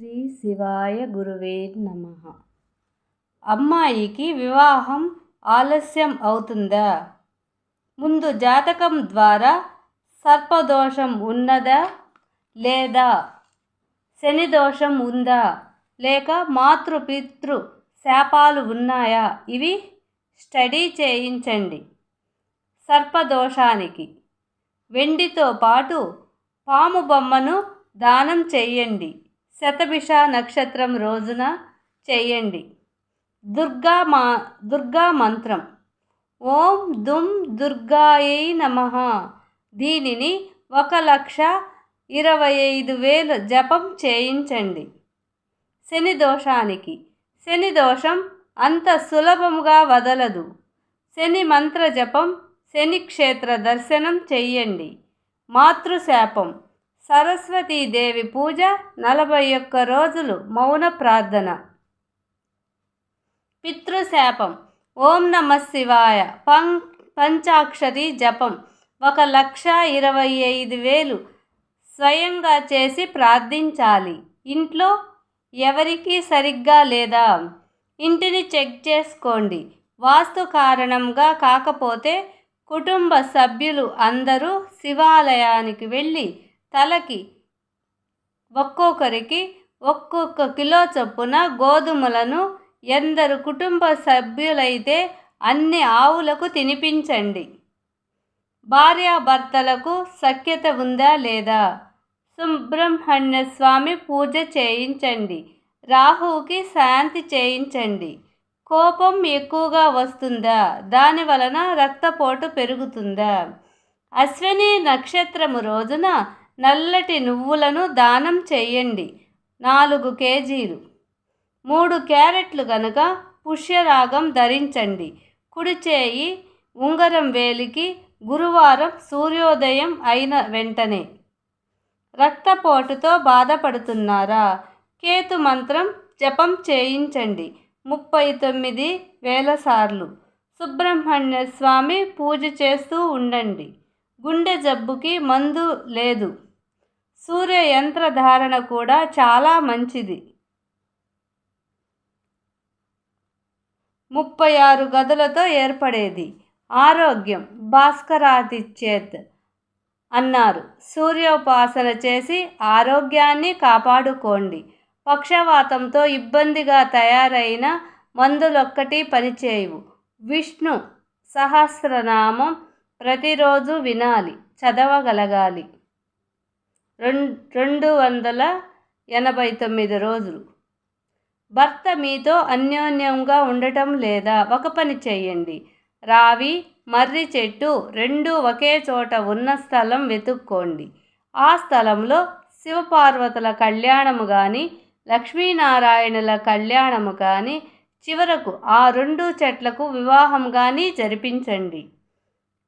శ్రీ శివాయ గురువే నమ. అమ్మాయికి వివాహం ఆలస్యం అవుతుందా? ముందు జాతకం ద్వారా సర్పదోషం ఉన్నదా లేదా? శని దోషం ఉందా లేక మాతృపితృ శాపాలు ఉన్నాయా? ఇవి స్టడీ చేయించండి. సర్పదోషానికి వెండితో పాటు పాము బొమ్మను దానం చేయండి. శతభిష నక్షత్రం రోజున చెయ్యండి దుర్గా మా దుర్గా మంత్రం. ఓం దుమ్ దుర్గాయై నమ. దీనిని ఒక లక్ష ఇరవై ఐదు వేలు జపం చేయించండి. శని దోషానికి. శని దోషం అంత సులభముగా వదలదు. శని మంత్ర జపం శని క్షేత్ర దర్శనం చెయ్యండి మాతృశాపం. సరస్వతీదేవి పూజ నలభై ఒక్క రోజులు మౌన ప్రార్థన. పితృశాపం. ఓం నమ శివాయ. పం పంచాక్షరి జపం. ఒక లక్ష ఇరవై ఐదు వేలు స్వయంగా చేసి ప్రార్థించాలి. ఇంట్లో ఎవరికీ సరిగ్గా లేదా? ఇంటిని చెక్ చేసుకోండి. వాస్తు కారణంగా కాకపోతే కుటుంబ సభ్యులు అందరూ శివాలయానికి వెళ్ళి తలకి ఒక్కొక్కరికి ఒక్కొక్క కిలో చొప్పున గోధుమలను ఎందరు కుటుంబ సభ్యులైతే అన్ని ఆవులకు తినిపించండి. భార్యాభర్తలకు సఖ్యత ఉందా లేదా? సుబ్రహ్మణ్య స్వామి పూజ చేయించండి. రాహువుకి శాంతి చేయించండి. కోపం ఎక్కువగా వస్తుందా? దాని వలన రక్తపోటు పెరుగుతుందా? అశ్విని నక్షత్రము రోజున నల్లటి నువ్వులను దానం చేయండి నాలుగు కేజీలు. మూడు క్యారెట్లు గనక పుష్యరాగం ధరించండి. కుడి చేయి ఉంగరం వేలికి గురువారం సూర్యోదయం అయిన వెంటనే. రక్తపోటుతో బాధపడుతున్నారా? కేతు మంత్రం జపం చేయించండి. ముప్పై తొమ్మిది వేల సార్లు. సుబ్రహ్మణ్య స్వామి పూజ చేస్తూ ఉండండి. గుండె జబ్బుకి మందు లేదు. సూర్య యంత్ర ధారణ కూడా చాలా మంచిది. ముప్పై ఆరు గదులతో ఏర్పడేది. ఆరోగ్యం భాస్కరాదిచ్చేత్ అన్నారు. సూర్యోపాసన చేసి ఆరోగ్యాన్ని కాపాడుకోండి. పక్షవాతంతో ఇబ్బందిగా తయారైన మందులొక్కటి పనిచేయవు. విష్ణు సహస్రనామం ప్రతిరోజు వినాలి చదవగలగాలి. రెండు రెండు వందల ఎనభై తొమ్మిది రోజులు. భర్త మీతో అన్యోన్యంగా ఉండటం లేదా ఒక పని చేయండి. రావి మర్రి చెట్టు రెండు ఒకే చోట ఉన్న స్థలం వెతుక్కోండి. ఆ స్థలంలో శివపార్వతుల కళ్యాణము కానీ లక్ష్మీనారాయణుల కళ్యాణము కానీ చివరకు ఆ రెండు చెట్లకు వివాహం కానీ జరిపించండి.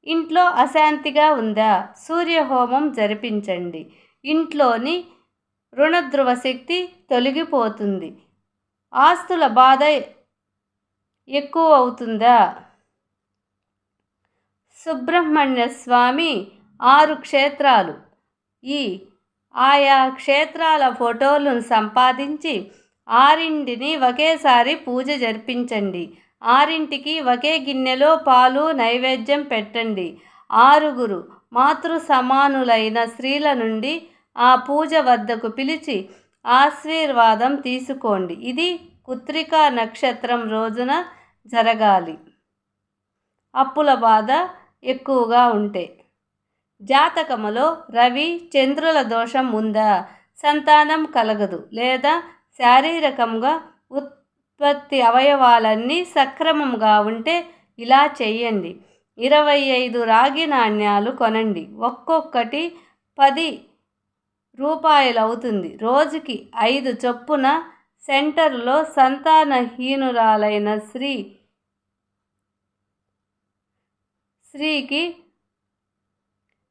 ఇంట్లో అశాంతిగా ఉందా? సూర్యహోమం జరిపించండి. ఇంట్లోని రుణధ్రువ శక్తి తొలగిపోతుంది. ఆస్తుల బాధ ఎక్కువ అవుతుందా సుబ్రహ్మణ్య స్వామి ఆరు క్షేత్రాలు. ఈ ఆయా క్షేత్రాల ఫోటోలను సంపాదించి ఆరింటిని ఒకేసారి పూజ జరిపించండి. ఆరింటికి ఒకే గిన్నెలో పాలు నైవేద్యం పెట్టండి. ఆరుగురు మాతృ సమానులైన స్త్రీల నుండి ఆ పూజ వద్దకు పిలిచి ఆశీర్వాదం తీసుకోండి. ఇది కుత్రికా నక్షత్రం రోజున జరగాలి. అప్పుల బాధ ఎక్కువగా ఉంటే. జాతకములో రవి చంద్రుల దోషం ఉందా? సంతానం కలగదు. లేదా శారీరకంగా ఉత్పత్తి అవయవాలన్నీ సక్రమంగా ఉంటే ఇలా చేయండి. ఇరవై ఐదు రాగి నాణ్యాలు కొనండి. ఒక్కొక్కటి పది రూపాయలు అవుతుంది రోజుకి ఐదు చొప్పున సెంటర్లో సంతానహీనురాలైన స్త్రీ స్త్రీకి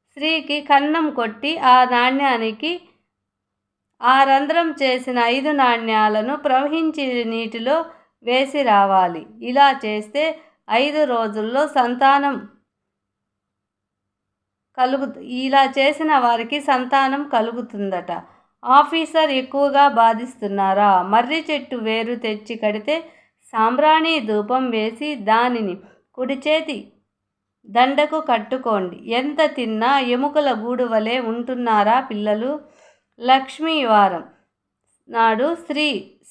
స్త్రీకి కన్నం కొట్టి ఆ నాణ్యానికి ఆ రంధ్రం చేసిన ఐదు నాణ్యాలను ప్రవహించి నీటిలో వేసి రావాలి. ఇలా చేస్తే ఐదు రోజుల్లో సంతానం కలుగు ఇలా చేసిన వారికి సంతానం కలుగుతుందట. ఆఫీసర్ ఎక్కువగా బాధిస్తున్నారా? మర్రి చెట్టు వేరు తెచ్చి కడితే సాంబ్రాణి ధూపం వేసి దానిని కుడి చేతి దండకు కట్టుకోండి. ఎంత తిన్నా ఎముకల గూడు వలె ఉంటున్నారా పిల్లలు? లక్ష్మీవారం నాడు శ్రీ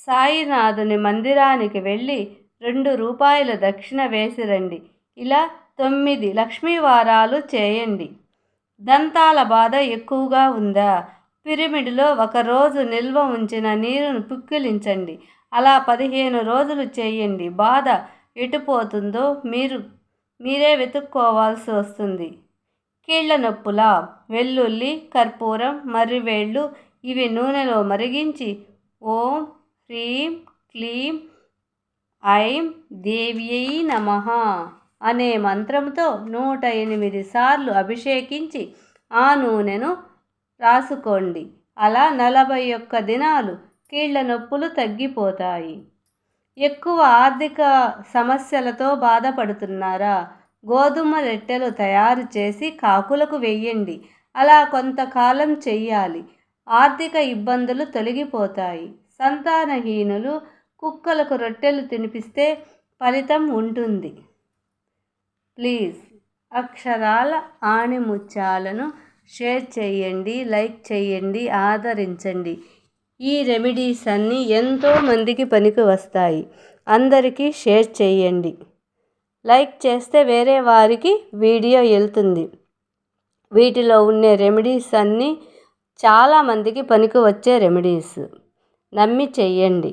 సాయినాథుని మందిరానికి వెళ్ళి రెండు రూపాయల దక్షిణ వేసి రండి. ఇలా తొమ్మిది లక్ష్మీవారాలు చేయండి. దంతాల బాధ ఎక్కువగా ఉందా? పిరిమిడిలో ఒకరోజు నిల్వ ఉంచిన నీరును పుక్కిలించండి. అలా పదిహేను రోజులు చేయండి. బాధ ఎటుపోతుందో మీరు మీరే వెతుక్కోవాల్సి వస్తుంది. కీళ్ళ నొప్పుల? వెల్లుల్లి కర్పూరం మర్రివేళ్ళు ఇవి నూనెలో మరిగించి ఓం హ్రీం క్లీం ఐం దేవ్యై నమ. అనే మంత్రంతో నూట ఎనిమిది సార్లు అభిషేకించి ఆ నూనెను రాసుకోండి. అలా నలభై ఒక్క దినాలు కీళ్ళ నొప్పులు తగ్గిపోతాయి. ఎక్కువ ఆర్థిక సమస్యలతో బాధపడుతున్నారా? గోధుమ రొట్టెలు తయారు చేసి కాకులకు వెయ్యండి అలా కొంతకాలం చెయ్యాలి. ఆర్థిక ఇబ్బందులు తొలగిపోతాయి. సంతానహీనులు కుక్కలకు రొట్టెలు తినిపిస్తే ఫలితం ఉంటుంది. ప్లీజ్ అక్షరాల ఆణిముత్యాలను షేర్ చేయండి లైక్ చేయండి ఆదరించండి. ఈ రెమెడీస్ అన్నీ ఎంతోమందికి పనికి వస్తాయి. అందరికీ షేర్ చేయండి. లైక్ చేస్తే వేరే వారికి వీడియో వెళ్తుంది. వీటిలో ఉండే రెమెడీస్ అన్నీ చాలామందికి పనికి వచ్చే రెమెడీస్. నమ్మి చెయ్యండి